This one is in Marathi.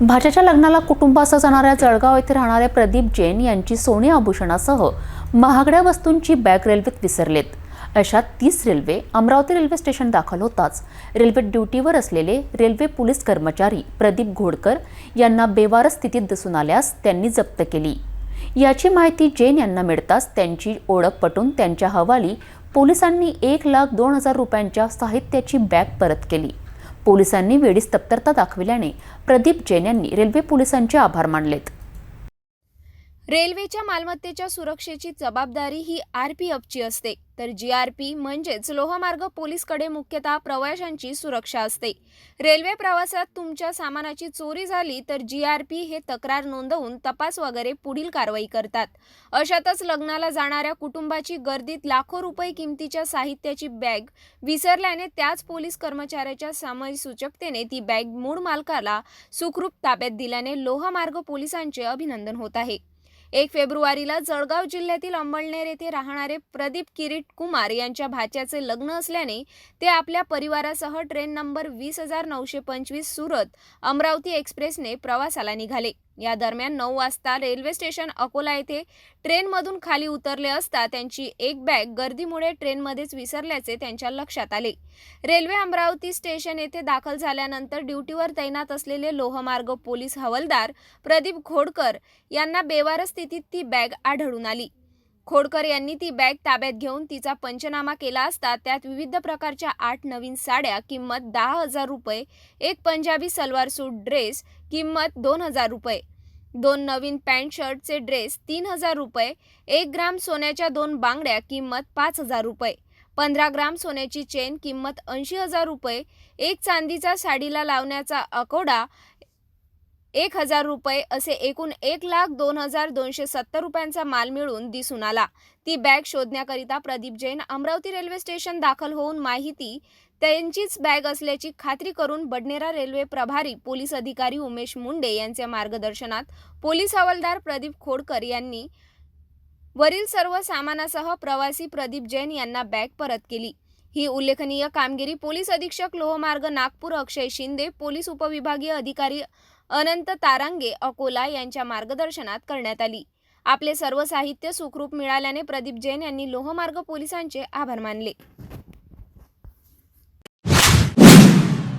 भाच्याच्या लग्नाला कुटुंबासह जाणाऱ्या जळगाव येथे राहणाऱ्या प्रदीप जैन यांची सोने आभूषणासह महागड्या वस्तूंची बॅग रेल्वेत विसरलेत. अशात तीस रेल्वे अमरावती रेल्वे स्टेशन दाखल होताच. रेल्वे ड्युटीवर असलेले रेल्वे पोलीस कर्मचारी प्रदीप घोडकर यांना बेवारस स्थितीत दिसून आल्यास त्यांनी जप्त केली. याची माहिती जैन यांना मिळताच त्यांची ओळख पटून त्यांच्या हवाली पोलिसांनी एक लाख दोन हजार रुपयांच्या साहित्याची बॅग परत केली. पोलिसांनी वेळीच तत्परता दाखविल्याने प्रदीप जैन यांनी रेल्वे पोलिसांचे आभार मानलेत. रेल्वेच्या मालमत्तेच्या सुरक्षेची जबाबदारी ही आर पी एफची असते. तर जी आर पी म्हणजेच लोहमार्ग पोलीसकडे मुख्यतः प्रवाशांची सुरक्षा असते. रेल्वे प्रवासात तुमच्या सामानाची चोरी झाली तर जी आर पी हे तक्रार नोंदवून तपास वगैरे पुढील कारवाई करतात. अशातच लग्नाला जाणाऱ्या कुटुंबाची गर्दीत लाखो रुपये किमतीच्या साहित्याची बॅग विसरल्याने त्याच पोलीस कर्मचाऱ्याच्या समयसूचकतेने ती बॅग मूळ मालकाला सुखरूप ताब्यात दिल्याने लोहमार्ग पोलिसांचे अभिनंदन होत आहे. एक फेब्रुवारीला जळगाव जिल्ह्यातील अंबळनेर येथे राहणारे प्रदीप किरीट कुमार यांच्या भाच्याचे लग्न असल्याने ते आपल्या परिवारासह ट्रेन नंबर वीस हजार नऊशे पंचवीस सुरत अमरावती एक्सप्रेसने प्रवासाला निघाले. या दरम्यान नऊ वाजता रेल्वे स्टेशन अकोला येथे ट्रेनमधून खाली उतरले असता त्यांची एक बॅग गर्दीमुळे ट्रेनमध्येच विसरल्याचे त्यांच्या लक्षात आले. रेल्वे अमरावती स्टेशन येथे दाखल झाल्यानंतर ड्युटीवर तैनात असलेले लोहमार्ग पोलीस हवालदार प्रदीप घोडकर यांना बेवारस स्थितीत ती बॅग आढळून आली. खोडकर यांनी ती बॅग ताब्यात घेऊन तिचा पंचनामा केला असता त्यात विविध प्रकारच्या आठ नवीन साड्या किंमत दहा हजार रुपये एक पंजाबी सलवार सूट ड्रेस किंमत दोन हजार रुपये. दोन नवीन पॅन्ट शर्टचे ड्रेस तीन हजार रुपये एक ग्राम सोन्याच्या दोन बांगड्या किंमत पाच हजार रुपये. पंधरा ग्राम सोन्याची चेन किंमत ऐंशी हजार रुपये. एक चांदीचा साडीला लावण्याचा अकोडा एक हजार रुपये असे एकूण एक लाख दोन हजार दोनशे सत्तर रुपयांचा माल मिळून दिसून आला. ती बॅग शोधण्याकरिता प्रदीप जैन अमरावती रेल्वे स्टेशन दाखल होऊन माहिती त्यांचीच बॅग असल्याची खात्री करून बडनेरा रेल्वे प्रभारी पोलीस अधिकारी उमेश मुंडे यांच्या मार्गदर्शनात पोलीस हवालदार प्रदीप खोडकर यांनी वरील सर्व सामानासह प्रवासी प्रदीप जैन यांना बॅग परत केली. ही उल्लेखनीय कामगिरी पोलीस अधीक्षक लोहमार्ग नागपूर अक्षय शिंदे पोलीस उपविभागीय अधिकारी अनंत तारांगे अकोला यांच्या मार्गदर्शनात करण्यात आली. आपले सर्व साहित्य सुखरूप मिळाल्याने प्रदीप जैन यांनी लोहमार्ग पोलिसांचे आभार मानले.